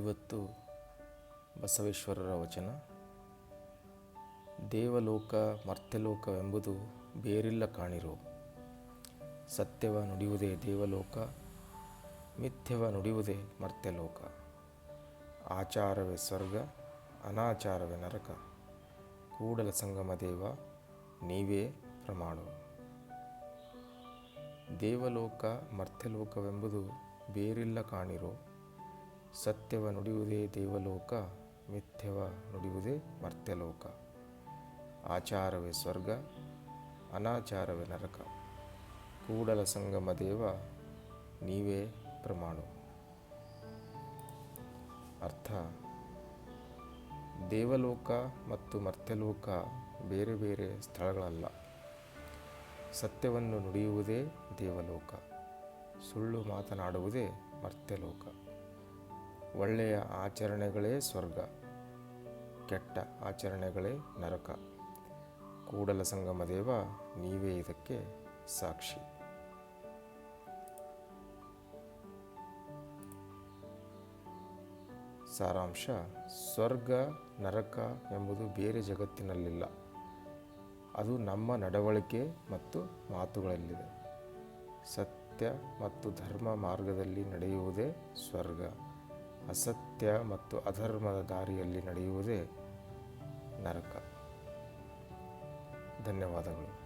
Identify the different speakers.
Speaker 1: ಇವತ್ತು ಬಸವೇಶ್ವರರ ವಚನ. ದೇವಲೋಕ ಮರ್ತ್ಯಲೋಕವೆಂಬುದು ಬೇರಿಲ್ಲ ಕಾಣಿರೋ. ಸತ್ಯವ ನುಡಿಯುವುದೇ ದೇವಲೋಕ, ಮಿಥ್ಯವ ನುಡಿಯುವುದೇ ಮರ್ತ್ಯಲೋಕ. ಆಚಾರವೇ ಸ್ವರ್ಗ, ಅನಾಚಾರವೇ ನರಕ. ಕೂಡಲ ಸಂಗಮ ದೇವ, ನೀವೇ ಪ್ರಮಾಣ. ದೇವಲೋಕ ಮರ್ತ್ಯಲೋಕವೆಂಬುದು ಬೇರಿಲ್ಲ ಕಾಣಿರೋ. ಸತ್ಯವ ನುಡಿಯುವುದೇ ದೇವಲೋಕ, ಮಿಥ್ಯವ ನುಡಿಯುವುದೇ ಮರ್ತ್ಯಲೋಕ. ಆಚಾರವೇ ಸ್ವರ್ಗ, ಅನಾಚಾರವೇ ನರಕ. ಕೂಡಲ ಸಂಗಮ ದೇವ, ನೀವೇ ಪ್ರಮಾಣು. ಅರ್ಥ, ದೇವಲೋಕ ಮತ್ತು ಮರ್ತ್ಯಲೋಕ ಬೇರೆ ಬೇರೆ ಸ್ಥಳಗಳಲ್ಲ. ಸತ್ಯವನ್ನು ನುಡಿಯುವುದೇ ದೇವಲೋಕ. ಸುಳ್ಳು ಮಾತನಾಡುವುದೇ ಮರ್ತ್ಯಲೋಕ. ಒಳ್ಳೆಯ ಆಚರಣೆಗಳೇ ಸ್ವರ್ಗ, ಕೆಟ್ಟ ಆಚರಣೆಗಳೇ ನರಕ. ಕೂಡಲ ಸಂಗಮ ದೇವ, ನೀವೇ ಇದಕ್ಕೆ ಸಾಕ್ಷಿ. ಸಾರಾಂಶ, ಸ್ವರ್ಗ, ನರಕ ಎಂಬುದು ಬೇರೆ ಜಗತ್ತಿನಲ್ಲಿಲ್ಲ. ಅದು ನಮ್ಮ ನಡವಳಿಕೆ ಮತ್ತು ಮಾತುಗಳಲ್ಲಿದೆ. ಸತ್ಯ ಮತ್ತು ಧರ್ಮ ಮಾರ್ಗದಲ್ಲಿ ನಡೆಯುವುದೇ ಸ್ವರ್ಗ. ಅಸತ್ಯ ಮತ್ತು ಅಧರ್ಮದ ದಾರಿಯಲ್ಲಿ ನಡೆಯುವುದೇ ನರಕ. ಧನ್ಯವಾದಗಳು.